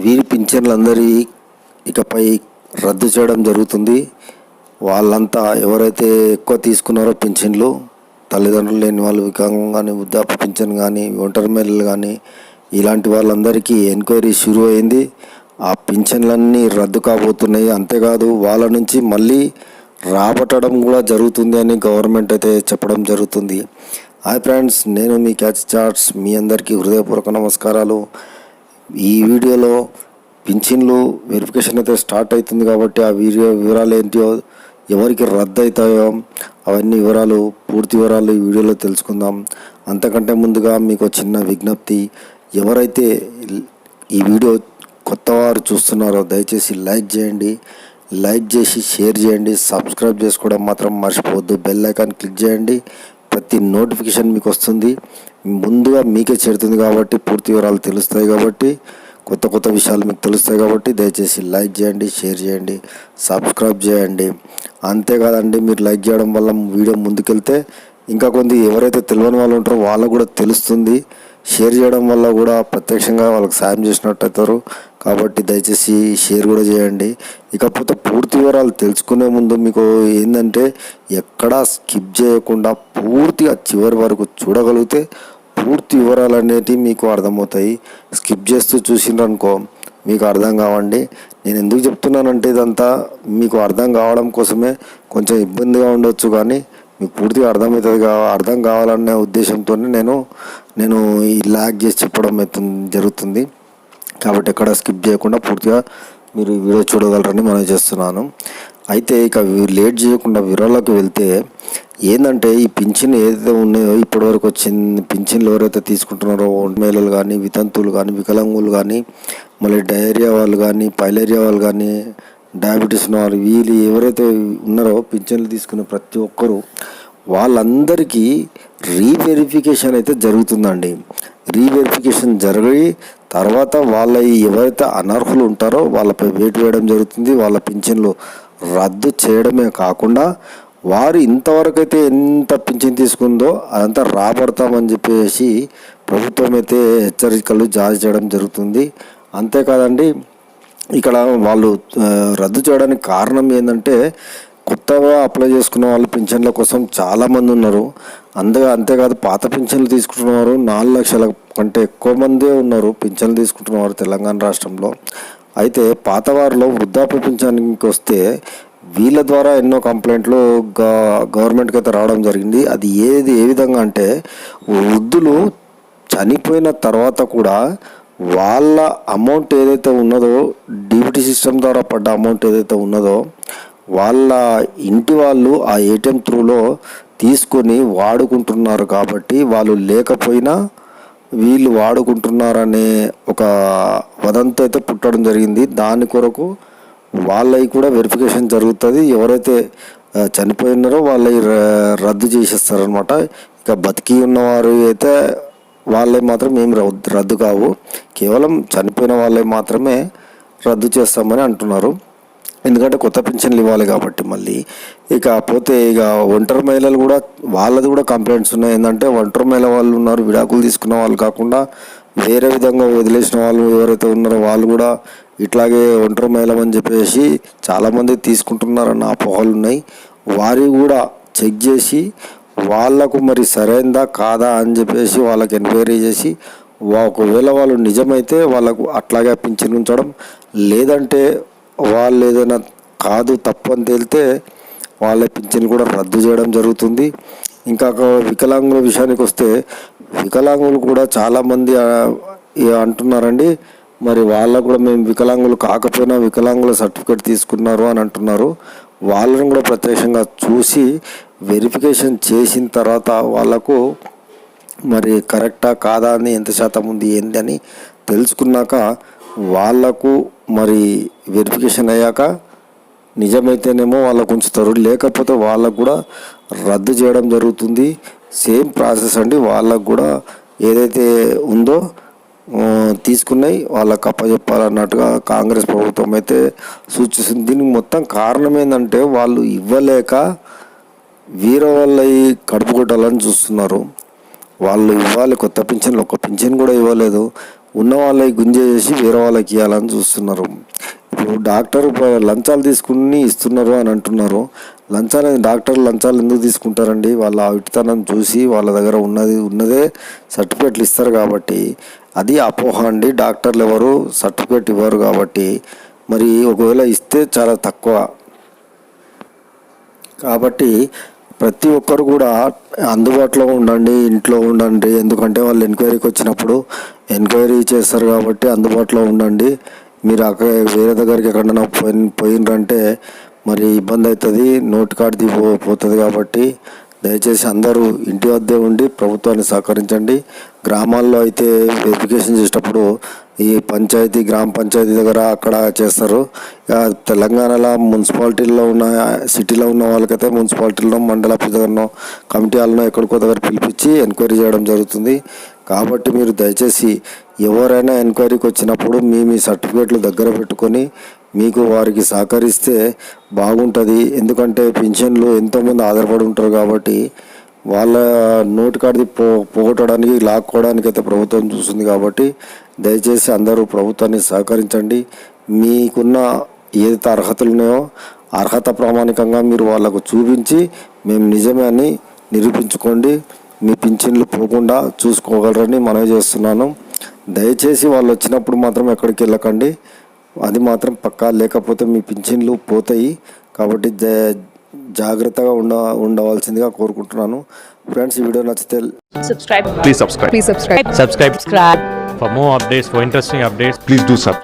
వీరి పింఛన్లందరి ఇకపై రద్దు చేయడం జరుగుతుంది. వాళ్ళంతా ఎవరైతే ఎక్కువ తీసుకున్నారో పింఛన్లు తల్లిదండ్రులు లేని వాళ్ళు వికాంగం కానీ వృద్ధాప్య పింఛన్ కానీ ఒంటరి మహిళలు కానీ ఇలాంటి వాళ్ళందరికీ ఎంక్వైరీ షురూ అయింది ఆ పింఛన్లన్నీ రద్దు కాబోతున్నాయి. అంతేకాదు వాళ్ళ నుంచి మళ్ళీ రాబట్టడం కూడా జరుగుతుంది అని గవర్నమెంట్ అయితే చెప్పడం జరుగుతుంది. హాయ్ ఫ్రెండ్స్ నేను మీ క్యాచ్ చార్ట్స్ మీ అందరికీ హృదయపూర్వక నమస్కారాలు. ఈ వీడియోలో పింఛన్లు వెరిఫికేషన్ అయితే స్టార్ట్ అవుతుంది కాబట్టి ఆ వీడియో వివరాలు ఏంటో ఎవరికి రద్దు అవుతాయో అవన్నీ వివరాలు పూర్తి వివరాలు ఈ వీడియోలో తెలుసుకుందాం. అంతకంటే ముందుగా మీకు చిన్న విజ్ఞప్తి. ఎవరైతే ఈ వీడియో కొత్త వారు చూస్తున్నారో దయచేసి లైక్ చేయండి. లైక్ చేసి షేర్ చేయండి. సబ్స్క్రైబ్ చేసుకోవడం మాత్రం మర్చిపోవద్దు. బెల్ ఐకాన్ క్లిక్ చేయండి. ప్రతి నోటిఫికేషన్ మీకు వస్తుంది. ముందుగా మీకే చేరుతుంది కాబట్టి పూర్తి వివరాలు తెలుస్తాయి కాబట్టి కొత్త కొత్త విషయాలు మీకు తెలుస్తాయి కాబట్టి దయచేసి లైక్ చేయండి షేర్ చేయండి సబ్స్క్రైబ్ చేయండి. అంతేకాదండి మీరు లైక్ చేయడం వల్ల వీడియో ముందుకెళ్తే ఇంకా కొంత ఎవరైతే తెలియని వాళ్ళు ఉంటారో వాళ్ళకు కూడా తెలుస్తుంది. షేర్ చేయడం వల్ల కూడా ప్రత్యక్షంగా వాళ్ళకి సాయం చేసినట్టు అవుతారు. కాబట్టి దయచేసి షేర్ కూడా చేయండి. ఇకపోతే పూర్తి వివరాలు తెలుసుకునే ముందు మీకు ఏంటంటే ఎక్కడా స్కిప్ చేయకుండా పూర్తిగా చివరి వరకు చూడగలిగితే పూర్తి వివరాలు అనేటివి మీకు అర్థమవుతాయి. స్కిప్ చేస్తూ చూసిండ్రనుకో మీకు అర్థం కావండి. నేను ఎందుకు చెప్తున్నానంటే ఇదంతా మీకు అర్థం కావడం కోసమే కొంచెం ఇబ్బందిగా ఉండొచ్చు కానీ మీకు పూర్తిగా అర్థమవుతుంది కా అర్థం కావాలనే ఉద్దేశంతో నేను నేను ఈ లాగ్ చేసి చెప్పడం అయితే జరుగుతుంది. కాబట్టి ఎక్కడ స్కిప్ చేయకుండా పూర్తిగా మీరు వీడియో చూడగలరని మనం చేస్తున్నాను. అయితే ఇక లేట్ చేయకుండా వివరాలకు వెళ్తే ఏంటంటే ఈ పింఛన్ ఏదైతే ఉన్నాయో ఇప్పటివరకు వచ్చింది పింఛన్లు ఎవరైతే తీసుకుంటున్నారో మహిళలు కానీ వితంతువులు కానీ వికలాంగులు కానీ మళ్ళీ డయేరియా వాళ్ళు కానీ పైలేరియా వాళ్ళు కానీ డయాబెటీస్ ఉన్న వాళ్ళు వీళ్ళు ఎవరైతే ఉన్నారో పింఛన్లు తీసుకునే ప్రతి ఒక్కరూ వాళ్ళందరికీ రీవెరిఫికేషన్ అయితే జరుగుతుందండి. రీవెరిఫికేషన్ జరిగి తర్వాత వాళ్ళ ఎవరైతే అనర్హులు ఉంటారో వాళ్ళపై వేటు వేయడం జరుగుతుంది. వాళ్ళ పింఛన్లు రద్దు చేయడమే కాకుండా వారు ఇంతవరకు అయితే ఎంత పింఛన్ తీసుకుందో అదంతా రాబడతామని చెప్పేసి ప్రభుత్వం అయితే హెచ్చరికలు జారీ చేయడం జరుగుతుంది. అంతేకాదండి ఇక్కడ వాళ్ళు రద్దు చేయడానికి కారణం ఏంటంటే కొత్తగా అప్లై చేసుకున్న వాళ్ళు పింఛన్ల కోసం చాలామంది ఉన్నారు. అందుగా అంతేకాదు పాత పింఛన్లు తీసుకుంటున్నవారు నాలుగు లక్షల కంటే ఎక్కువ మందే ఉన్నారు పింఛన్లు తీసుకుంటున్నవారు తెలంగాణ రాష్ట్రంలో. అయితే పాత వారిలో వృద్ధాప్య పింఛన్కి వస్తే వీళ్ళ ద్వారా ఎన్నో కంప్లైంట్లు గ- గవర్నమెంట్కి అయితే రావడం జరిగింది. అది ఏది ఏ విధంగా అంటే వృద్ధులు చనిపోయిన తర్వాత కూడా వాళ్ళ అమౌంట్ ఏదైతే ఉన్నదో డీబీటీ సిస్టమ్ ద్వారా పడ్డ అమౌంట్ ఏదైతే ఉన్నదో వాళ్ళ ఇంటి వాళ్ళు ఆ ఏటీఎం త్రూలో తీసుకొని వాడుకుంటున్నారు కాబట్టి వాళ్ళు లేకపోయినా వీళ్ళు వాడుకుంటున్నారనే ఒక వదంతి అయితే పుట్టడం జరిగింది. దాని కొరకు వాళ్ళవి కూడా వెరిఫికేషన్ జరుగుతుంది. ఎవరైతే చనిపోయినారో చనిపోయి ఉన్నారో వాళ్ళవి రద్దు చేసేస్తారనమాట ఇక బతికి ఉన్నవారు అయితే వాళ్ళే మాత్రం ఏం రద్దు రద్దు కావు. కేవలం చనిపోయిన వాళ్ళే మాత్రమే రద్దు చేస్తామని అంటున్నారు. ఎందుకంటే కొత్త పింఛన్లు ఇవ్వాలి కాబట్టి మళ్ళీ. ఇక పోతే ఇక ఒంటరి మహిళలు కూడా వాళ్ళది కూడా కంప్లైంట్స్ ఉన్నాయి. ఏంటంటే ఒంటరి మహిళ వాళ్ళు ఉన్నారు విడాకులు తీసుకున్న వాళ్ళు కాకుండా వేరే విధంగా వదిలేసిన వాళ్ళు ఎవరైతే ఉన్నారో వాళ్ళు కూడా ఇట్లాగే ఒంటరి మహిళ అని చెప్పేసి చాలామంది తీసుకుంటున్నారన్న అపోహలు ఉన్నాయి. వారి కూడా చెక్ చేసి వాళ్ళకు మరి సరైందా కాదా అని చెప్పేసి వాళ్ళకి ఎంక్వైరీ చేసి ఒకవేళ వాళ్ళు నిజమైతే వాళ్ళకు అట్లాగే పింఛన్ ఉంచడం. లేదంటే వాళ్ళు ఏదైనా కాదు తప్పు అని తేలితే వాళ్ళ పింఛన్ కూడా రద్దు చేయడం జరుగుతుంది. ఇంకా వికలాంగుల విషయానికి వస్తే వికలాంగులు కూడా చాలామంది అంటున్నారండి. మరి వాళ్ళకు కూడా మేము వికలాంగులు కాకపోయినా వికలాంగుల సర్టిఫికేట్ తీసుకున్నారు అని అంటున్నారు. వాళ్ళని కూడా ప్రత్యక్షంగా చూసి వెరిఫికేషన్ చేసిన తర్వాత వాళ్ళకు మరి కరెక్టా కాదా అని ఎంత శాతం ఉంది ఏంటి అని తెలుసుకున్నాక వాళ్ళకు మరి వెరిఫికేషన్ అయ్యాక నిజమైతేనేమో వాళ్ళకు ఉంచుతారు. లేకపోతే వాళ్ళకు కూడా రద్దు చేయడం జరుగుతుంది. సేమ్ ప్రాసెస్ అండి. వాళ్ళకు కూడా ఏదైతే ఉందో తీసుకున్నాయి. వాళ్ళకి అప్పచెప్పాలన్నట్టుగా కాంగ్రెస్ ప్రభుత్వం అయితే సూచిస్తుంది. దీనికి మొత్తం కారణం ఏంటంటే వాళ్ళు ఇవ్వలేక వీర వాళ్ళ కడుపు కొట్టాలని చూస్తున్నారు. వాళ్ళు ఇవ్వాలి. కొత్త పింఛన్లు ఒక పింఛన్ కూడా ఇవ్వలేదు. ఉన్న వాళ్ళకి గుంజేసి వేరే వాళ్ళకి ఇవ్వాలని చూస్తున్నారు. ఇప్పుడు డాక్టర్ లంచాలు తీసుకుని ఇస్తున్నారు అని అంటున్నారు. లంచాలు డాక్టర్ లంచాలు ఎందుకు తీసుకుంటారండి? వాళ్ళ అవిటితనం చూసి వాళ్ళ దగ్గర ఉన్నది ఉన్నదే సర్టిఫికేట్లు ఇస్తారు కాబట్టి. అది అపోహ అండి. డాక్టర్లు ఎవరు సర్టిఫికెట్ ఇవ్వరు కాబట్టి. మరి ఒకవేళ ఇస్తే చాలా తక్కువ. కాబట్టి ప్రతి ఒక్కరు కూడా అందుబాటులో ఉండండి ఇంట్లో ఉండండి. ఎందుకంటే వాళ్ళు ఎంక్వైరీకి వచ్చినప్పుడు ఎంక్వైరీ చేస్తారు కాబట్టి అందుబాటులో ఉండండి. మీరు అక్కడ వేరే దగ్గరికి ఎక్కడైనా పోయి పోయినరంటే మరి ఇబ్బంది అవుతుంది నోటి కార్డు పో పోతుంది కాబట్టి దయచేసి అందరూ ఇంటి వద్దే ఉండి ప్రభుత్వాన్ని సహకరించండి. గ్రామాల్లో అయితే వెరిఫికేషన్ చేసేటప్పుడు ఈ పంచాయతీ గ్రామ పంచాయతీ దగ్గర అక్కడ చేస్తారు. తెలంగాణలో మున్సిపాలిటీల్లో ఉన్న సిటీలో ఉన్న వాళ్ళకైతే మున్సిపాలిటీలో మండల ఆఫీస్ దగ్గరనో కమిటీ హాల్లో ఎక్కడికో దగ్గర పిలిపించి ఎంక్వైరీ చేయడం జరుగుతుంది. కాబట్టి మీరు దయచేసి ఎవరైనా ఎంక్వైరీకి వచ్చినప్పుడు మీ మీ సర్టిఫికేట్లు దగ్గర పెట్టుకొని మీకు వారికి సహకరిస్తే బాగుంటుంది. ఎందుకంటే పింఛన్లు ఎంతోమంది ఆధారపడి ఉంటారు కాబట్టి వాళ్ళ నోటి కార్డు పో పోగొట్టడానికి లాక్కోవడానికి అయితే ప్రభుత్వం చూస్తుంది కాబట్టి దయచేసి అందరూ ప్రభుత్వాన్ని సహకరించండి. మీకున్న ఏదైతే అర్హతలు ఉన్నాయో అర్హత ప్రామాణికంగా మీరు వాళ్ళకు చూపించి మేము నిజమే అని నిరూపించుకోండి. మీ పింఛన్లు పోకుండా చూసుకోగలరని మనవి చేస్తున్నాను దయచేసి వాళ్ళు వచ్చినప్పుడు మాత్రం ఎక్కడికి వెళ్ళకండి అది మాత్రం పక్కా లేకపోతే మీ పింఛన్లు పోతాయి కాబట్టి జాగ్రత్తగా ఉండ ఉండవలసిందిగా కోరుకుంటున్నాను ఫ్రెండ్స్ ఈ వీడియో నచ్చితే subscribe. please subscribe Subscribe subscribe for more updates, for interesting updates. Please do subscribe.